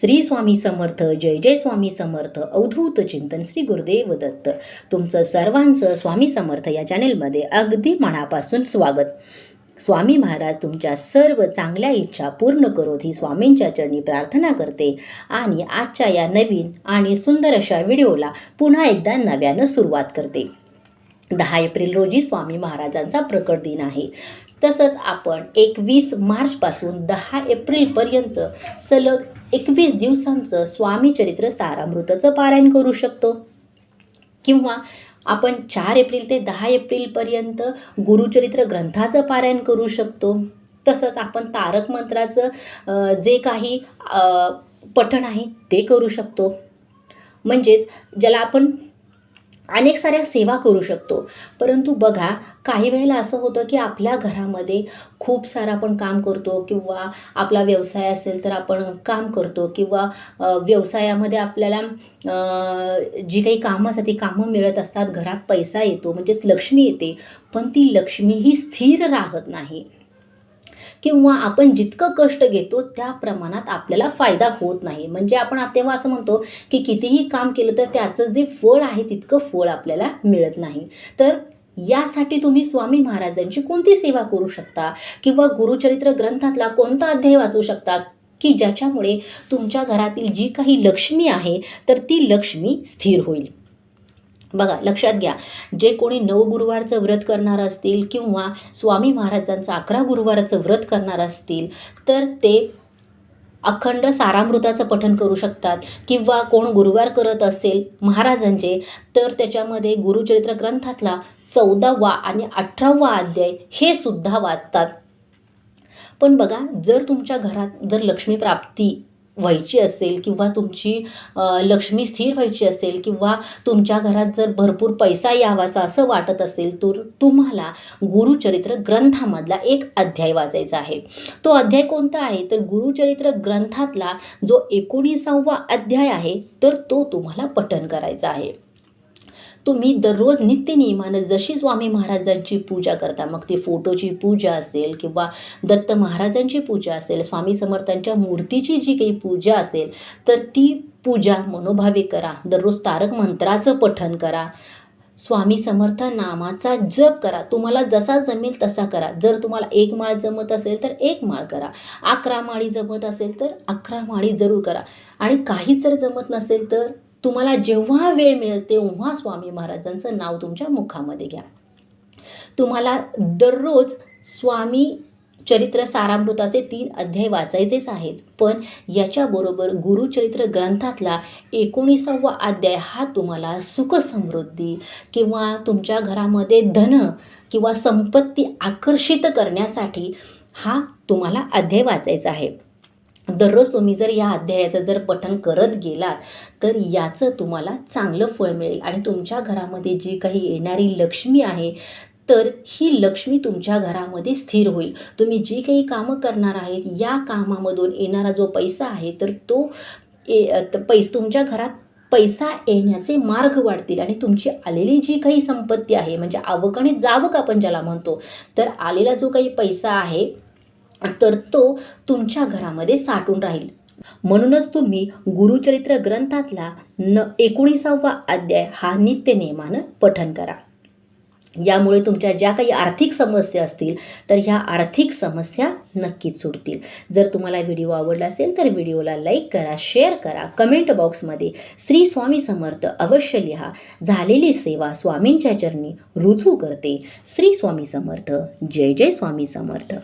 श्री स्वामी समर्थ जय जय स्वामी समर्थ अवधूत चिंतन श्री गुरुदेव दत्त. तुमचं सर्वांचं स्वामी समर्थ या चॅनेलमध्ये अगदी मनापासून स्वागत. स्वामी महाराज तुमच्या सर्व चांगल्या इच्छा पूर्ण करोत ही स्वामींच्या चरणी प्रार्थना करते आणि आजच्या या नवीन आणि सुंदर अशा व्हिडिओला पुन्हा एकदा नव्यानं सुरुवात करते. दहा एप्रिल रोजी स्वामी महाराजांचा प्रकट दिन आहे. तसंच आपण एकवीस मार्चपासून दहा एप्रिलपर्यंत सलग एकवीस दिवसांचं स्वामीचरित्र सारामृताचं पारायण करू शकतो. किंवा आपण चार एप्रिल ते दहा एप्रिलपर्यंत गुरुचरित्र ग्रंथाचं पारायण करू शकतो. तसंच आपण तारक मंत्राचं जे काही पठण आहे ते करू शकतो. म्हणजेच ज्याला आपण अनेक साऱ्या सेवा करू शकतो. परंतु बघा काही वेळेला असं होतं की आपल्या घरामध्ये खूप सारं आपण काम करतो किंवा आपला व्यवसाय असेल तर आपण काम करतो किंवा व्यवसायामध्ये आपल्याला जी काही कामं असतात ती कामं मिळत असतात घरात पैसा येतो म्हणजेच लक्ष्मी येते. पण ती लक्ष्मी ही स्थिर राहत नाही. किंवा आपण जितकं कष्ट घेतो त्या प्रमाणात आपल्याला फायदा होत नाही. म्हणजे आपण तेव्हा असं म्हणतो की कितीही काम केलं तर त्याचं जे फळ आहे तितकं फळ आपल्याला मिळत नाही. तर यासाठी तुम्ही स्वामी महाराजांची कोणती सेवा करू शकता? किंवा गुरुचरित्र ग्रंथातला कोणता अध्याय वाचू शकता? की ज्याच्यामुळे तुमच्या घरातील जी काही लक्ष्मी आहे तर ती लक्ष्मी स्थिर होईल. बघा लक्षात घ्या. जे कोणी नऊ गुरुवारचं व्रत करणार असतील किंवा स्वामी महाराजांचं अकरा गुरुवाराचं व्रत करणार असतील तर ते अखंड सारामृताचं पठन करू शकतात. किंवा कोण गुरुवार करत असेल महाराजांचे तर त्याच्यामध्ये गुरुचरित्र ग्रंथातला चौदावा आणि अठरावा अध्याय हे सुद्धा वाचतात. पण बघा जर तुमच्या घरात जर लक्ष्मी प्राप्ती व्हायची असेल किंवा तुमची लक्ष्मी स्थिर व्हायची असेल किंवा तुमच्या घरात जर भरपूर पैसा यावासा असं वाटत असेल तर तुम्हाला गुरुचरित्र ग्रंथामधला एक अध्याय वाचायचा आहे. तो अध्याय कोणता आहे? तर गुरुचरित्र ग्रंथातला जो एकोणीसावा अध्याय आहे तर तो तुम्हाला पठन करायचा आहे. तुम्ही दररोज नित्यनियमानं जशी स्वामी महाराजांची पूजा करता मग ती फोटोची पूजा असेल किंवा दत्त महाराजांची पूजा असेल स्वामी समर्थांच्या मूर्तीची जी काही पूजा असेल तर ती पूजा मनोभावे करा. दररोज तारक मंत्राचं पठन करा. स्वामी समर्थ नामाचा जप करा. तुम्हाला जसा जमेल तसा करा. जर तुम्हाला एक माळ जमत असेल तर एक माळ करा. अकरा माळी जमत असेल तर अकरा माळी जरूर करा. आणि काहीच जर जमत नसेल तर तुम्हाला जेव्हा वेळ मिळेल तेव्हा स्वामी महाराजांचं नाव तुमच्या मुखामध्ये घ्या. तुम्हाला दररोज स्वामी चरित्र सारामृताचे तीन अध्याय वाचायचेच आहेत. पण याच्याबरोबर गुरुचरित्र ग्रंथातला एकोणीसावा अध्याय हा तुम्हाला सुखसमृद्धी किंवा तुमच्या घरामध्ये धन किंवा संपत्ती आकर्षित करण्यासाठी हा तुम्हाला अध्याय वाचायचा आहे. दररोज तुम्ही जर या अध्यायाचं जर पठन करत गेलात तर याचं तुम्हाला चांगलं फळ मिळेल. आणि तुमच्या घरामध्ये जी काही येणारी लक्ष्मी आहे तर ही लक्ष्मी तुमच्या घरामध्ये स्थिर होईल. तुम्ही जी काही कामं करणार आहेत या कामामधून येणारा जो पैसा आहे तर तो ए पैस तुमच्या घरात पैसा येण्याचे मार्ग वाढतील. आणि तुमची आलेली जी काही संपत्ती आहे म्हणजे आवक आणि जावक आपण ज्याला म्हणतो तर आलेला जो काही पैसा आहे तर तो तुमच्या घरामध्ये साठून राहील. म्हणूनच तुम्ही गुरुचरित्र ग्रंथातला न एकोणीसावा अध्याय हा नित्यनेमानं पठन करा. यामुळे तुमच्या ज्या काही आर्थिक समस्या असतील तर ह्या आर्थिक समस्या नक्कीच सुटतील. जर तुम्हाला व्हिडिओ आवडला असेल तर व्हिडिओला लाईक करा शेअर करा. कमेंट बॉक्समध्ये श्री स्वामी समर्थ अवश्य लिहा. झालेली सेवा स्वामींच्या चरणी रुजू करते. श्री स्वामी समर्थ. जय जय स्वामी समर्थ.